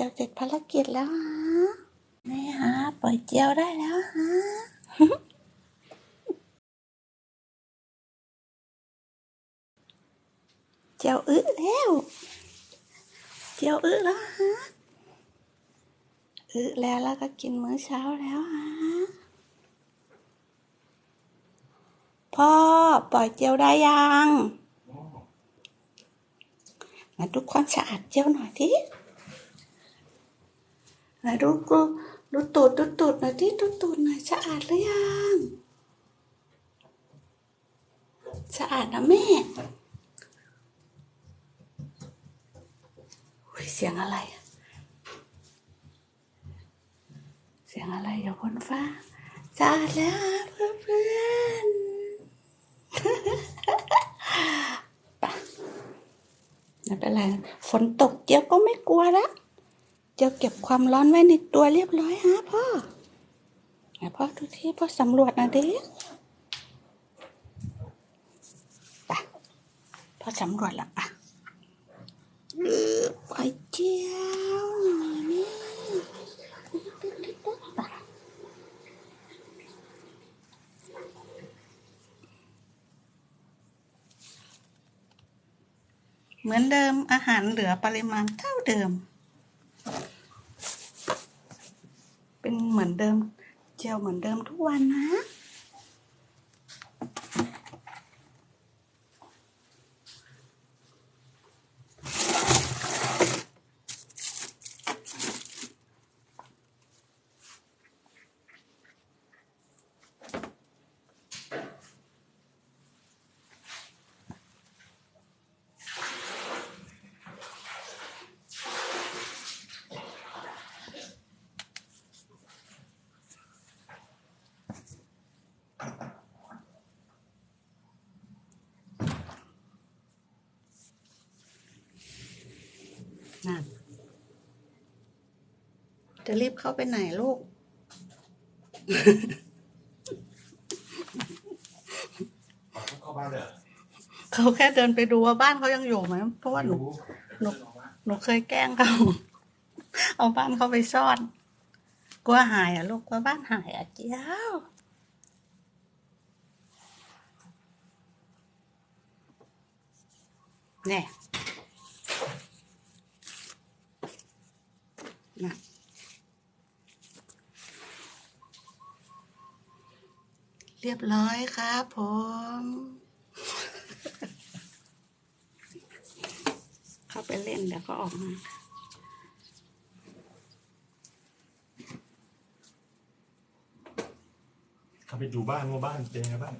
จียวเสร็จภารกิจแล้วฮะนี่ฮะปล่อยเจียวได้แล้วฮะเจียวอึแล้วเจียวอึแล้วฮะอึแล้วแล้วก็กินมื้อเช้าแล้วฮะพ่อปล่อยเจียวได้ยังมาดูความสะอาดเจียวหน่อยที ดิมาดูกูดูตูดดูตูดหน่อยดิดูตูดหน่อยสะอาดหรือยังสะอาดนะแม่อุ๊ยเสียงอะไร เสียงอะไรอยู่บนฟ้าสะอาดแล้วเพื่อนเพื่อนไปไม่เป็นไรฝนตกเจียวก็ไม่กลัวละเจียวเก็บความร้อนไว้ในตัวเรียบร้อยฮะพ่อพ่อดูที่พ่อสำรวจนะเดิไปพ่อสำรวจละอะเออไปเจียวหน่อยนี่ไปเหมือนเดิมอาหารเหลือปริมาณเท่าเดิม เป็นเหมือนเดิม เจลเหมือนเดิมทุกวันนะ นั่นจะรีบเข้าไปไหนลูก เข้าบ้านเลยเหรอเขาแค่เดินไปดูว่าบ้านเขายังอยู่ไหมเพราะว่าหนูหนูหนูเคยแกล้งเขาเอาบ้านเขาไปซ่อน กลัวหายอะลูกกลัวบ้านหายอะเจ้าเนี่ย นะเรียบร้อยครับผม เข้าไปเล่นเดี๋ยวก็ออกมาเข้าไปดูบ้านว่าบ้านเป็นยังไงบ้าง